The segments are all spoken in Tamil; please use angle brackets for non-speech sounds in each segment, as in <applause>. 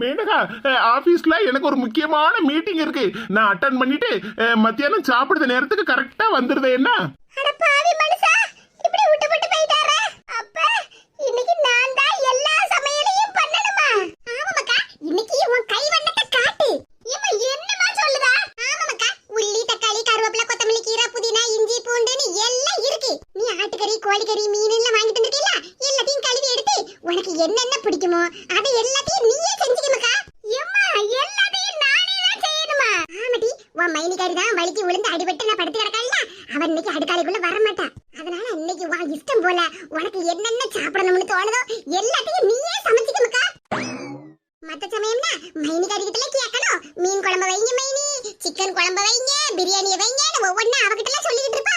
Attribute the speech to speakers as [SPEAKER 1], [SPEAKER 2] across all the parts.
[SPEAKER 1] மேனகா ஆஃபீஸில் ஆபீஸ்ல எனக்கு ஒரு முக்கியமான மீட்டிங் இருக்கு. நான் அட்டன் பண்ணிட்டு மத்தியானம் சாப்பிடுற நேரத்துக்கு கரெக்டா வந்துருது என்ன
[SPEAKER 2] அட பாவி மனுஷா இப்படி விட்டு விட்டு போயிட்டாரே அப்ப இன்னைக்கு நான் தான் எல்லா சமையலையும் பண்ணணுமா ஆமாமக்கா இன்னைக்கு உன் கை வண்ணத்தை காட்டு இம்மா என்னமா சொல்லுதா ஆமாமக்கா உள்ளி தக்காளி கருவேப்பிலை கொத்தமல்லி கீரை புதினா இஞ்சி பூண்டுன்னு எல்லாம் இருக்கு நீ ஆட்டுக்கறி கோழிக்கறி மீன் எல்லாம் வாங்கிட்டு வந்திருக்கீல எல்லாத்தையும் கழுவி எடுத்து உனக்கு என்னென்ன பிடிக்குமோ அதை எல்லாத்தையும் நீயே செஞ்சுக்கணுக்கா எம்மா எல்லாத்தையும் நானே தான் செய்யணுமா ஆமாடி உன் மைனிக்காரி தான் வலிக்கு விழுந்து அடிபட்டு நான் படுத்து கிடக்காள்ல அவன் இன்னைக்கு அடுக்காலைக்குள்ள வர மாட்டான் அதனால இன்னைக்கு வா இஷ்டம் போல உனக்கு என்னென்ன சாப்பிடணும்னு தோணுதோ எல்லாத்தையும் நீயே சமைச்சுக்கணுக்கா மத்த சமயம்னா மைனி கறிக்கிட்ட கேட்கணும். மீன் குழம்பு வைங்க மைனி சிக்கன் குழம்பு வைங்க பிரியாணி வைங்க ஒவ்வொன்னா அவகிட்ட சொல்லிட்டு இருப்பா.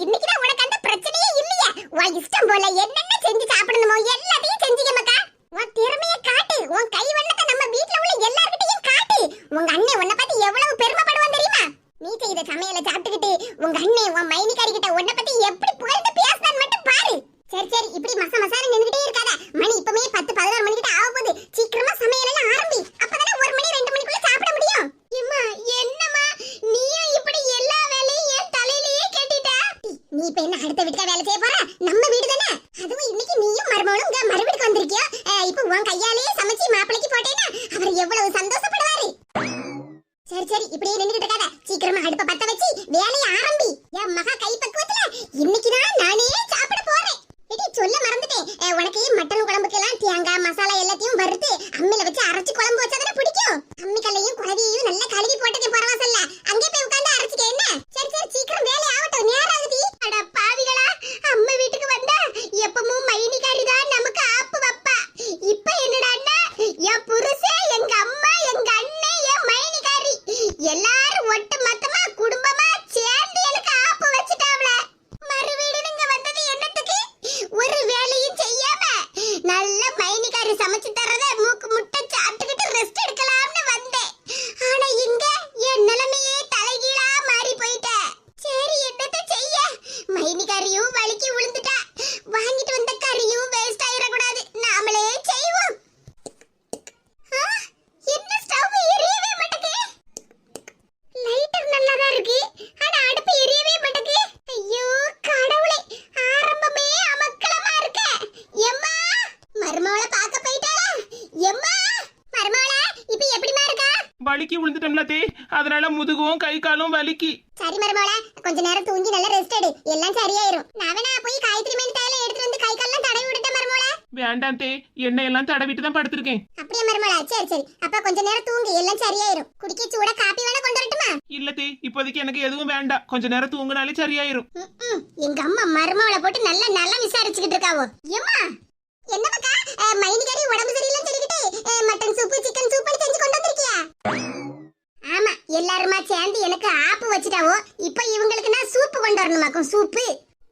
[SPEAKER 2] இன்னைக்கு தான் உனக்கு அந்த பிரச்சனையே இல்லையா. உன் இஷ்டம் போல என்னென்ன செஞ்சு சாப்பிடணுமோ எல்லாத்தையும் செஞ்சுக்கமாக்கா உன் திறமையை காட்டு. உன் கை வண்ணத்தை நம்ம வீட்ல உள்ள எல்லார்கிட்டையும் காட்டு. உங்க அண்ணன் உன்னை பத்தி எவ்வளவு பெருமைப்படுவான் தெரியுமா? நீ செய்த சமையலை சாப்பிட்டுக்கிட்டு உங்க அண்ணன் உன் மைனி கிட்ட உன்னை பத்தி எப்படி புகழ்ந்து பேசுறான்னு மட்டும் பாரு சரி சரி இப்படி மச மசான நின்னுகிட்டே இருக்காத மணி இப்பமே பத்து பதினோரு மணி கிட்ட ஆக போகுது சீக்கிரமா சமையல் எல்லாம் ஆரம்பி அப்பதானே ஒரு மணி ரெண்டு மணிக்குள்ள சாப்பிட முடியும் எம்மா என்னம்மா நீயும் இப்படி எல்லா வேலையும் என் தலையிலேயே கேட்டிட்ட நீ இப்ப என்ன அடுத்த வீட்டுக்கா வேலை செய்ய போற நம்ம வீடு தானே அதுவும் இன்னைக்கு நீயும் மருமகளும் இங்க மறு வீட்டுக்கு வந்திருக்கியோ அஹ், இப்ப உன் கையாலேயே சமைச்சு மாப்பிளைக்கு போட்டேன்னா அவர் எவ்வளவு சந்தோஷப்படுவாரு சரி இப்படியே நின்றுட்டு இருக்காத சீக்கிரமா அடுப்ப பத்த வச்சு வேலையை ஆரம்பி என் மகா கை பக்குவத்துல இன்னைக்கு தான் நானே சாப்பிட போறேன் ஏடி சொல்ல மறந்துட்டேன் அஹ், உனக்கு மட்டன் குழம்புக்கு எல்லாம் தேங்காய் மசாலா எல்லாத்தையும் வறுத்து அம்மில வச்சு அரைச்சு குழம்பு வச்சாதானே பிடிக்கும் அம்மி கல்லையும் குழவியையும் நல்லா கழுவி போட்டதே பரவாசல்ல அங்கே போய் உட்கார்ந்து அரைச்சுக்க என்ன சரி சரி சீக்கிரம் வேலை ஆகட்டும் நேரம் ஆகுது அட பாவிகளா அம்மா வீட்டுக்கு வந்தா எப்பவும் மைனிகாரி தான் நமக்கு ஆப்பு வப்பா இப்ப என்னடான்னா என் புருஷன் எங்க அம்மா எங்க அண்ணன் என் மைனிகாரி எல்லாரும் ஒட்டு மொத்தமா குடும்பமா சேர்ந்து எனக்கு ஆப்பு வச்சுட்டாவல மறு வீடுங்க வந்தது என்னத்துக்கு ஒரு வேலையும் செய்யாம நல்ல மைனிகாரி சமைச்சு தரத மூக்கு முட்டை சாப்பிட்டுக்கிட்டு ரெஸ்ட் எடுக்கலாம்னு வந்தேன் ஆனா இங்க என் நிலைமையே தலைகீழா மாறி போயிட்டேன் சரி என்னத்த செய்ய மைனிகாரியும் வலிக்கு விழுந்துட்டா வாங்கிட்டு வந்த கறியும் வேஸ்ட் ஆயிடக்கூடாது நாமளே செய்வோம் ஆ, என்ன ஸ்டவ் எரியவே மாட்டேங்குது லைட்டர் நல்லா தான் இருக்கு ஆனா அடுப்பு எரியவே மாட்டேங்குது ஐயோ கடவுளே ஆரம்பமே அமக்கலமா இருக்க எம்மா மருமவளை பார்க்க போயிட்டாளா எம்மா மருமவளை இப்ப எப்படிமா இருக்கா
[SPEAKER 1] வலிக்கு விழுந்துட்டோம்ல தே முதுகும் கை காலும் வலிக்கு.
[SPEAKER 2] சரி மருமவளை கொஞ்ச நேரம் தூங்கி நல்லா ரெஸ்ட் எடு. எல்லாம் சரியாயிரும். நான் வேணா போய் காயத்ரி மேல் தைல எடுத்துட்டு வந்து கை கால்லாம் தடவி விட்டுட்டேன் மருமவளை
[SPEAKER 1] வேண்டாம் தே எண்ணெய் எல்லாம் தடவிட்டு தான் படுத்திருக்கேன்.
[SPEAKER 2] அப்படியே மருமவளை சரி சரி. அப்ப கொஞ்ச நேரம் தூங்கு. எல்லாம் சரியாயிரும். குடிக்க சூட காப்பி வேணா கொண்டு வரட்டுமா?
[SPEAKER 1] இல்ல தே இப்போதைக்கு எனக்கு எதுவும் வேண்டாம். கொஞ்ச நேரம் தூங்கினாலே சரியாயிரும்.
[SPEAKER 2] எங்க அம்மா மருமவளை போட்டு நல்லா நல்லா விசாரிச்சுக்கிட்டு இருக்காவோ. ஏம்மா? என்ன மக்கா அஹ், மைனிகாரி உடம்பு சரியில்லைன்னு சொல்லிக்கிட்டு மட்டன் சூப்பு சிக்கன் சூப் செஞ்சு கொண்டு வந்திருக்கியா? ஆமா. எல்லாருமா சேர்ந்து எனக்கு ஆப்பு வச்சுட்டாவோ இப்போ இவங்களுக்கு நான் சூப்பு கொண்டு வரணுமாக்கும் சூப்பு?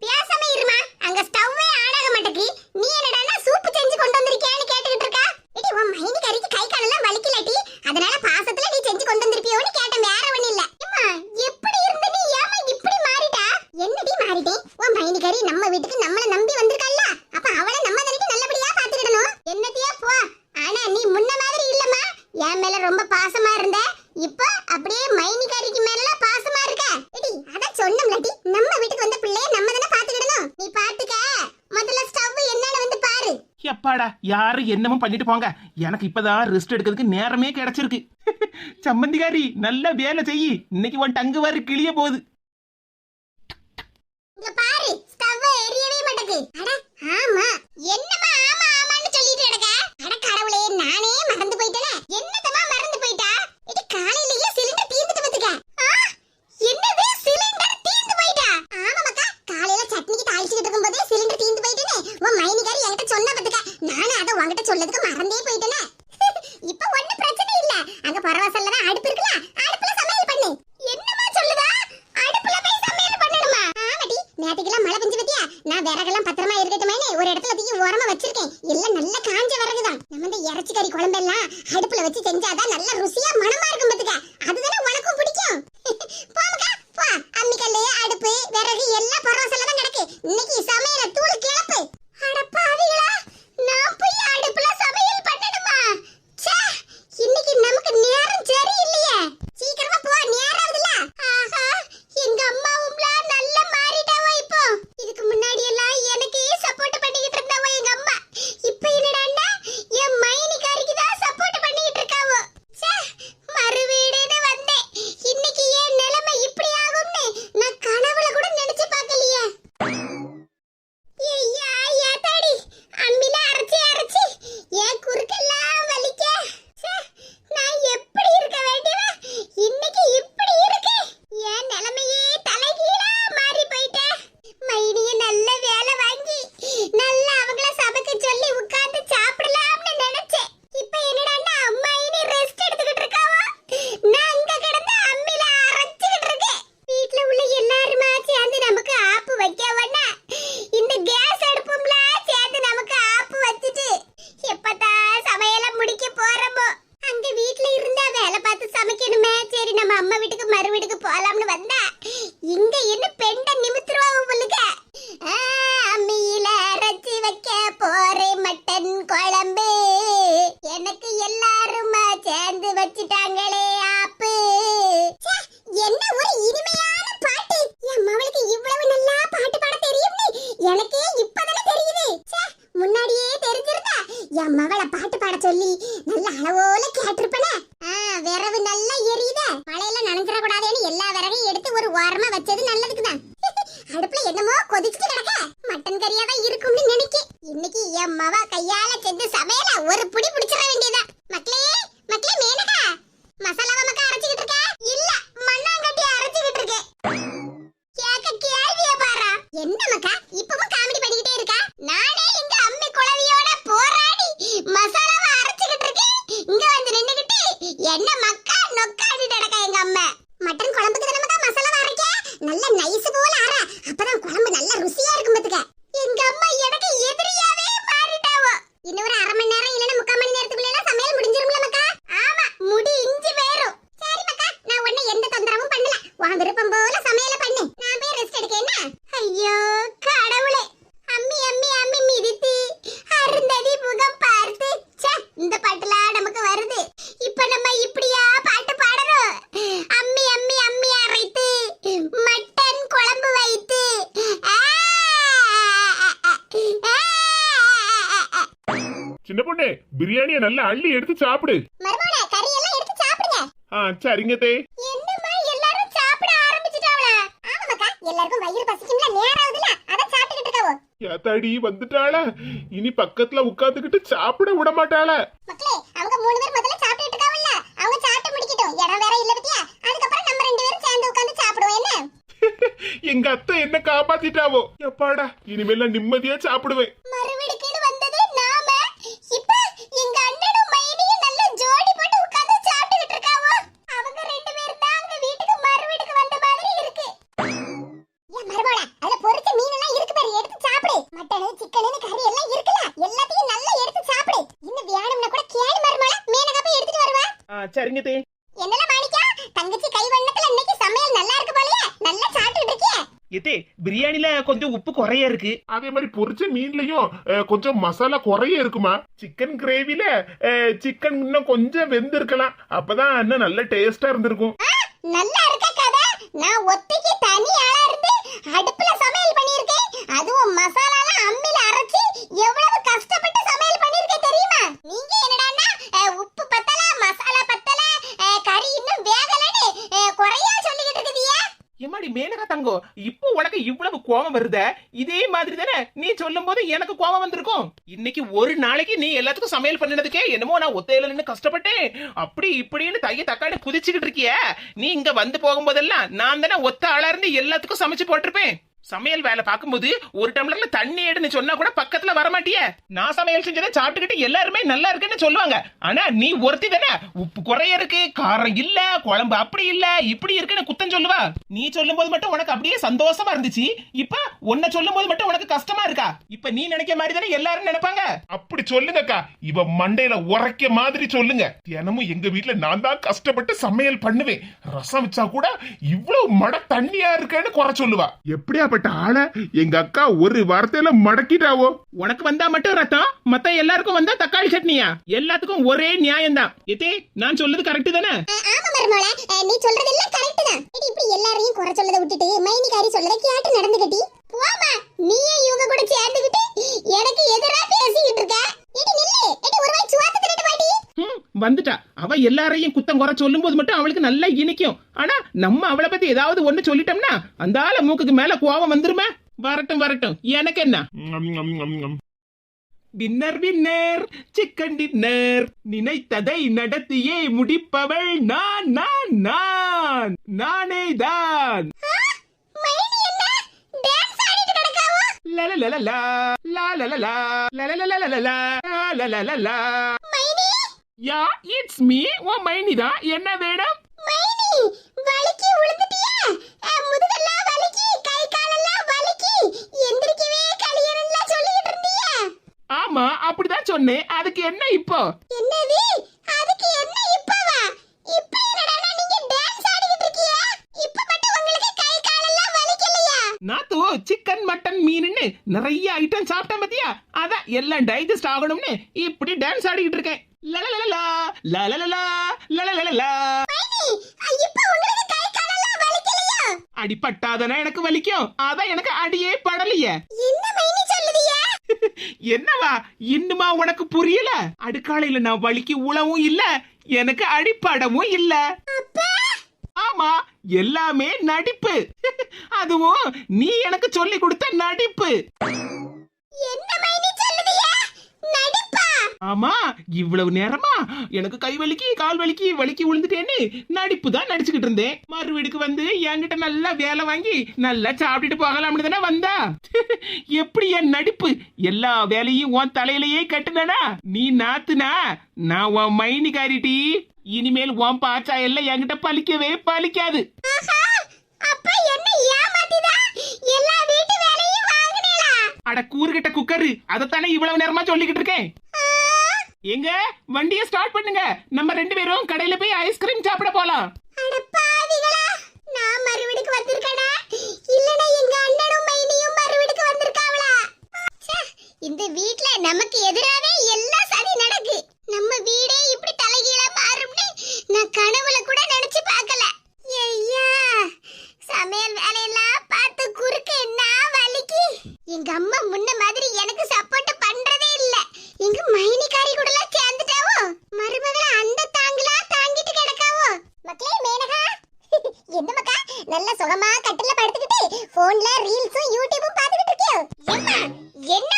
[SPEAKER 2] பேசாம இருமா அங்க ஸ்டவ்வே ஆடாக மாட்டேக்கு. நீ என்னடா சூப்பு செஞ்சு கொண்டு வந்திருக்கியான்னு கேட்டுக்கிட்டு இருக்கா? இடி உன் மைனிகாரிக்கு கை காலெல்லாம் வலிக்கலடி. அதனால பாசத்துல நீ செஞ்சு கொண்டு வந்திருப்பியோன்னு கேட்டேன் வேற ஒண்ணு இல்ல. அம்மா எப்படி இருந்த நீ? ஏமா இப்படி மாறிட்டா? என்னடி மாறிட்டேன் உன் மைனிகாரி நம்ம வீட்டுக்கு நம்மள நம்பி வந்திருக்கல்ல அப்ப அவளை நம்ம வரைக்கும் நல்லபடியா பாத்துக்கிடணும். என்னத்தையா போ. ஆனா நீ முன்ன மாதிரி இல்லம்மா. என் மேல ரொம்ப பாசமா இருந்தேன் இப்ப அப்படியே மைனிகாரிக்கு மேல பாசமா இருக்க? எடி அதான் சொன்னோம்லடி. நம்ம வீட்டுக்கு வந்த பிள்ளைய நம்ம தானே பாத்துக்கிடணும் நீ பாத்துக்க. முதல்ல ஸ்டவ் என்னன்னு வந்து பாரு.
[SPEAKER 1] எப்பாடா யாரும் என்னமோ பண்ணிட்டு போங்க. எனக்கு இப்பதான் ரெஸ்ட் எடுக்கிறதுக்கு நேரமே கிடைச்சிருக்கு. <laughs> சம்மந்திகாரி நல்ல வேலை செய்யி. இன்னைக்கு உன் டங்கு வாரி கிளிய போகுது.
[SPEAKER 2] இங்க பாரு ஸ்டவ் எரியவே மாட்டேங்குது. அட ஆமா. என்னமா ஆமா ஆமான்னு சொல்லிட்டு கிடக்க? அட கடவுளே நானே மறந்து போயிட்டேனே என்னதமா மறந்து போயிட்டா இது காலையிலேயே சிலிண்டர் தீர்ந்துட்டு வந்துக்க என்னது சிலிண்டர் தீர்ந்து போயிட்டா ஆமா மக்கா காலையில சட்னிக்கு தாளிச்சுட்டு இருக்கும்போதே சிலிண்டர் தீர்ந்து போயிட்டேனே உன் மைனிகாரி என்கிட்ட சொன்ன பத்துக்க நானும் அதை உன்கிட்ட சொல்லதுக்கு மறந்தே போயிட்டேனே. <laughs> இப்ப ஒண்ணு பிரச்சனை இல்ல. அங்க பரவாசல்ல தான் அடுப்பு இருக்கலாம் அம்மா வீட்டுக்கு மறு வீட்டுக்கு போகலாம்னு வந்த
[SPEAKER 3] சின்ன பொண்ணு பிரியாணியை நல்லா அள்ளி எடுத்து சாப்பிடு.
[SPEAKER 2] மருமகனே கறி எல்லாம் எடுத்து சாப்பிடுங்க.
[SPEAKER 3] ஆ சரிங்க தே.
[SPEAKER 2] என்னம்மா எல்லாரும் சாப்பிட ஆரம்பிச்சிட்டாங்களா ஆமாக்கா எல்லாருக்கும் வயிறு பசிக்கும்ல நேரம் ஆகுதுல அத சாப்பிட்டுக்கிட்டு இருக்காவோ.
[SPEAKER 3] ஏத்தாடி வந்துட்டாள? இனி பக்கத்துல உட்காந்துக்கிட்டு சாப்பிட விட மாட்டாள?
[SPEAKER 2] மக்களே அவங்க மூணு பேர் முதல்ல சாப்பிட்டுட்டு இருக்காவல்ல. அவங்க சாப்பிட்டு முடிக்கட்டும். இடம் வேற இல்ல பத்தியா? அதுக்கப்புறம் நம்ம ரெண்டு பேரும் சேர்ந்து உட்கார்ந்து சாப்பிடுவோம் என்ன?
[SPEAKER 3] எங்க அத்தை என்ன காப்பாத்திட்டாவோ? எப்பாடா இனிமேல் நிம்மதியா சாப்பிடுவேன்.
[SPEAKER 2] வருவா
[SPEAKER 1] ஆ, சரிங்க தே
[SPEAKER 2] என்னல மாணிக்கா? தங்கச்சி கை வண்ணத்துல இன்னைக்கு சமையல் நல்லா இருக்கு போலயே. நல்லா சாப்பிட்டுட்டு இருக்கியே.
[SPEAKER 1] எத்தே பிரியாணில கொஞ்சம் உப்பு குறைய இருக்கு.
[SPEAKER 3] அதே மாதிரி பொரிச்ச மீன்லயும் கொஞ்சம் மசாலா குறைய இருக்குமா? சிக்கன் கிரேவில சிக்கன் இன்னும் கொஞ்சம் வெந்திருக்கலாம். அப்பதான் இன்னும் நல்ல டேஸ்டா இருந்திருக்கும்.
[SPEAKER 2] நல்லா இருக்க கதை? நான் ஒத்தைக்கு தனி ஆளா இருந்து அடுப்புல சமையல் பண்ணியிருக்கேன். அதுவும் மசாலாலாம் அம்மில அரைச்சு எவ்வளவு
[SPEAKER 1] எம்மாடி மேனகா தங்கம் இப்போ உனக்கு இவ்வளவு கோபம் வருத? இதே மாதிரி தானே நீ சொல்லும் போது எனக்கு கோபம் வந்திருக்கும். இன்னைக்கு ஒரு நாளைக்கு நீ எல்லாத்துக்கும் சமையல் பண்ணினதுக்கே என்னமோ நான் ஒத்தையில நின்னு கஷ்டப்பட்டேன். அப்படி இப்படின்னு தைய தக்காளி குதிச்சுக்கிட்டு இருக்கிய? நீ இங்க வந்து போகும்போதெல்லாம் நான் தானே ஒத்த ஆளா இருந்து எல்லாத்துக்கும் சமைச்சு போட்டிருப்பேன். சமையல் வேலை பார்க்கும்போது ஒரு டம்ளர்ல தண்ணி எடுன்னு சொன்னா கூட பக்கத்துல வரமாட்டிய. நான் சமையல் செஞ்சதை சாப்பிட்டுக்கிட்டு எல்லாருமே நல்லா இருக்குன்னு சொல்லுவாங்க. ஆனா நீ ஒருத்தி தானே? உப்பு குறைய இருக்கு காரம் இல்ல குழம்பு அப்படி இல்ல இப்படி இருக்குன்னு குத்தம் சொல்லுவா. நீ சொல்லும் போது மட்டும் உனக்கு அப்படியே சந்தோஷமா இருந்துச்சு. இப்ப உன்னை சொல்லும் போது மட்டும் உனக்கு கஷ்டமா இருக்கா? இப்ப நீ நினைக்க மாதிரி தானே எல்லாரும் நினைப்பாங்க.
[SPEAKER 3] அப்படி சொல்லுங்கக்கா. இவ மண்டையில உரைக்க மாதிரி சொல்லுங்க. தினமும் எங்க வீட்ல நான் தான் கஷ்டப்பட்டு சமையல் பண்ணுவேன். ரசம் வச்சா கூட இவ்வளவு மட தண்ணியா இருக்கேன்னு குறை சொல்லுவா. எப்படியாப்பட்ட ஆள எங்க அக்கா ஒரு வார்த்தையில மடக்கிட்டாவோ?
[SPEAKER 1] உனக்கு வந்தா மட்டும் ரத்தம் மத்த எல்லாருக்கும் வந்தா தக்காளி சட்னியா? எல்லாத்துக்கும் ஒரே நியாயம் தான் எத்தே நான் சொல்லுது கரெக்ட் தானே?
[SPEAKER 2] ஆமா மருமோள நீ சொல்றது எல்லாம் கரெக்ட் தான் இப்படி எல்லாரையும் குறை சொல்லதை விட்டுட்டு மைனிகாரி சொல்லதை கேட்டு நடந்துக்கிட்டி போமா நீயே இவங்க கூட சேர்ந்துக்கிட்டு எனக்கு எதிரா பேசிக்கிட்டு இருக்க.
[SPEAKER 1] வந்துட்டா. அவ எல்லாரையும் குத்தம் குறை சொல்லும் போது மட்டும் அவளுக்கு நல்லா இனிக்கும். ஆனா நம்ம அவளை பத்தி ஏதாவது ஒண்ணு சொல்லிட்டோம்னா அந்த ஆள மூக்குக்கு மேல கோவம் வந்துருமே. வரட்டும் வரட்டும். எனக்கு என்ன? டின்னர் டின்னர் சிக்கன் டின்னர் நினைத்ததை நடத்தியே முடிப்பவள் நான் நான் நான். நானே தான்.
[SPEAKER 2] மைனி என்ன? டான்ஸ் ஆடிட்டு கிடக்காவோ?
[SPEAKER 1] லலலலலா, லாலலலா, லலலலலலா, லாலலலலா.
[SPEAKER 2] Maini?
[SPEAKER 1] Yeah it's me oh மைனிதா. என்ன வேணும்
[SPEAKER 2] மைனி வலிக்கு விழுந்துட்டியா முதுகெல்லாம் வலிக்கு கை காலெல்லாம் வலிக்கு எந்திரிக்கவே கலியறன்லாம் சொல்லிட்டு இருந்தியா?
[SPEAKER 1] ஆமா அப்படிதான் சொன்னேன். அதுக்கு என்ன இப்போ?
[SPEAKER 2] என்னது?
[SPEAKER 1] மீனுன்னு நிறைய ஐட்டம் சாப்பிட்டேன் பத்தியா? அதான் எல்லாம் டைஜஸ்ட் ஆகணும்னு இப்படி டான்ஸ் ஆடிக்கிட்டு இருக்கேன். லலலலலா லலலலா லலலலலா அடிப்பட்டாதானே எனக்கு வலிக்கும்? அதான் எனக்கு அடியே படலையே. <laughs> என்னவா? இன்னுமா உனக்கு புரியல? அடுக்காலையில நான் வலிக்கு உளவும் இல்ல எனக்கு அடிப்படவும் இல்ல. ஆமா எல்லாமே நடிப்பு. <laughs> அதுவும் நீ எனக்கு சொல்லி கொடுத்த நடிப்பு.
[SPEAKER 2] என்ன
[SPEAKER 1] ஆமா இவ்வளவு நேரமா? எனக்கு கை வலிக்கி கால் வலிக்கி வலிக்கி விழுந்துட்டேன்னு நடிப்பு தான் நடிச்சுக்கிட்டு இருந்தேன். மறு வீடுக்கு வந்து என்கிட்ட நல்லா வேலை வாங்கி நல்லா சாப்பிட்டுட்டு போகலாம்னு தானே வந்தா? <laughs> எப்படி என் நடிப்பு? எல்லா வேலையும் உன் தலையிலேயே கட்டுனடா நீ நாத்துனா நான் உன் மைனி காரிட்டி இனிமேல் உன் பாச்சா எல்லாம் என்கிட்ட பலிக்கவே பலிக்காது அட கூறுகிட்ட குக்கரு. அதைத்தானே இவ்வளவு நேரமா சொல்லிக்கிட்டு இருக்கேன். எங்க? வண்டியை ஸ்டார்ட் பண்ணுங்க. நம்ம ரெண்டு பேரும் கடையில போய் ஐஸ்கிரீம் சாப்பிட போலாம்.
[SPEAKER 2] சும்மா கட்டில படுத்துக்கிட்டு போன்ல ரீல்ஸும் யூடியூபும் பாத்துக்கிட்டு இருக்கியோ? என்ன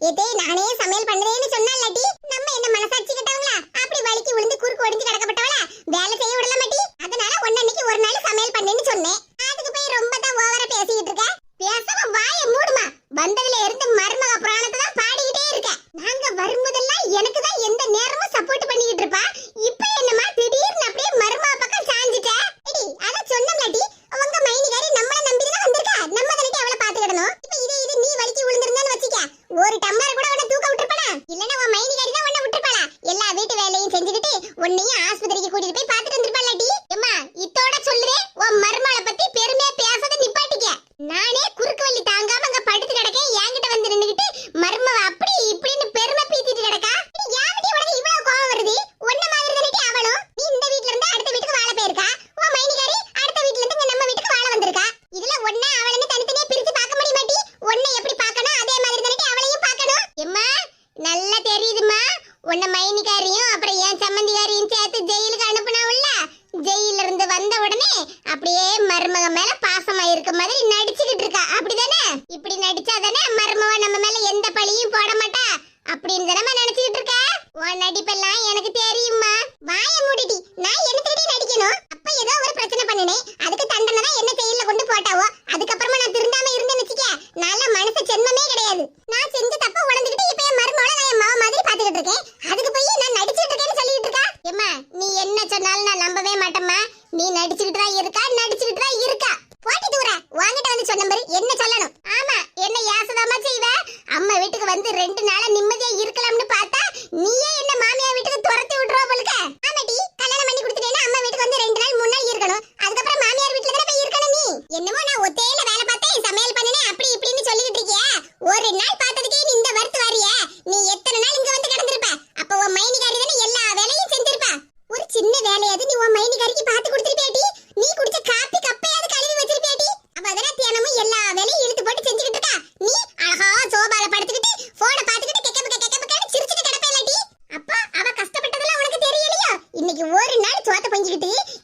[SPEAKER 2] 也得拿呢。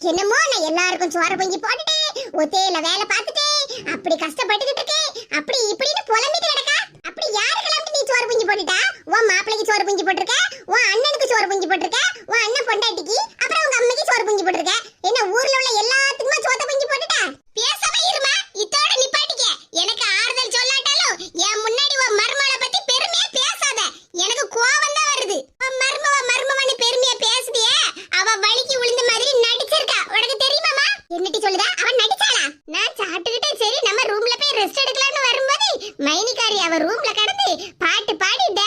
[SPEAKER 2] என்னமோ நான் எல்லாருக்கும் சோறு பொங்கி போட்டுட்டு ஒத்தையில வேலை பார்த்துட்டு அப்படி கஷ்டப்பட்டு বাড়ি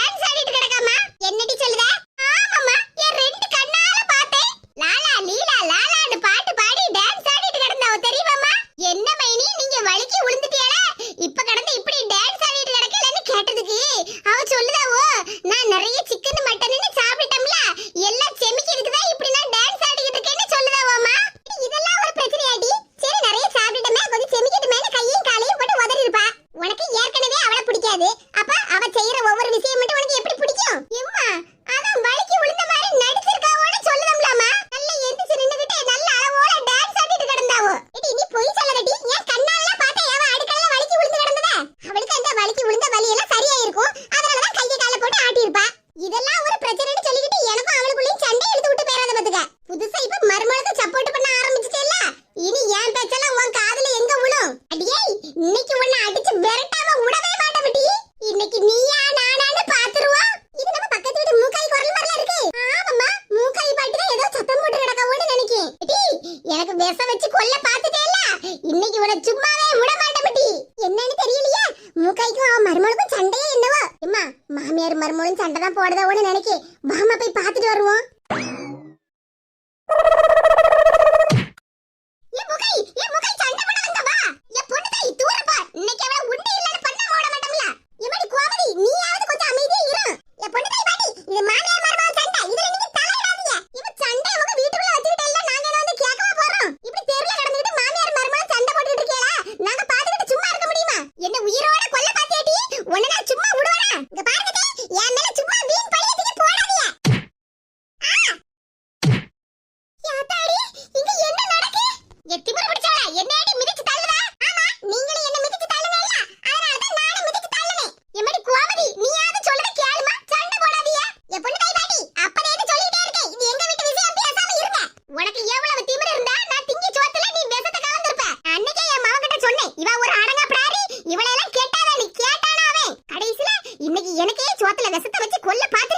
[SPEAKER 2] ¡Hola, padre!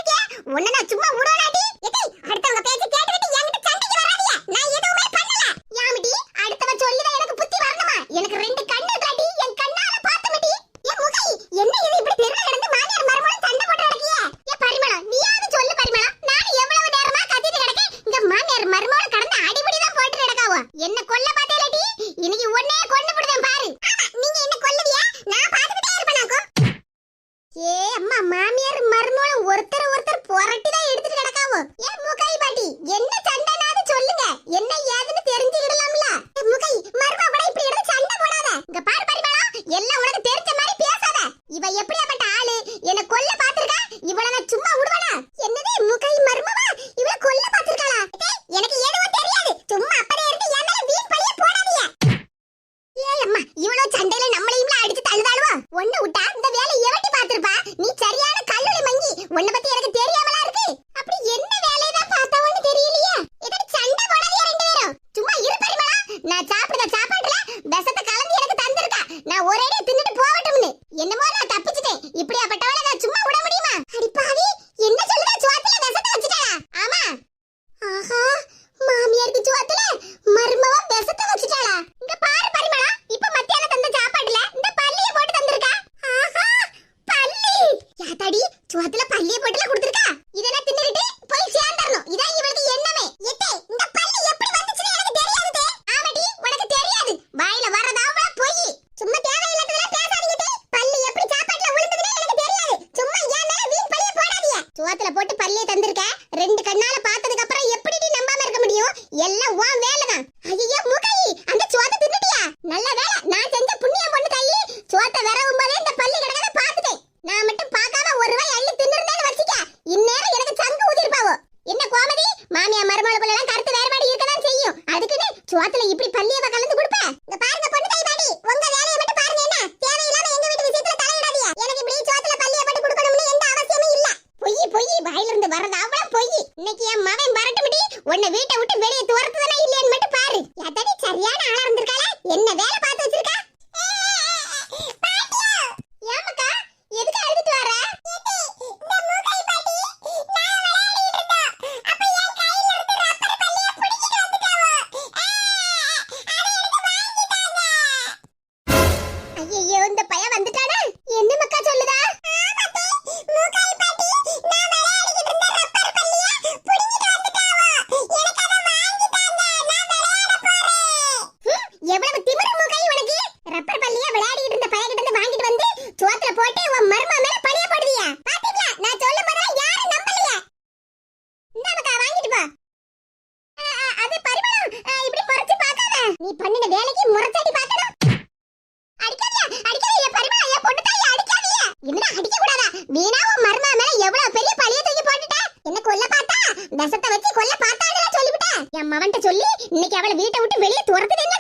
[SPEAKER 2] வர்றது அவ்வளவு பொய். இன்னைக்கு என் மகன் வரட்டு முடி உன்னை வீட்டை விட்டு மவன்கிட்ட சொல்லி இன்னைக்கு அவளை வீட்டை விட்டு வெளியே துரத்துட்டேன்னு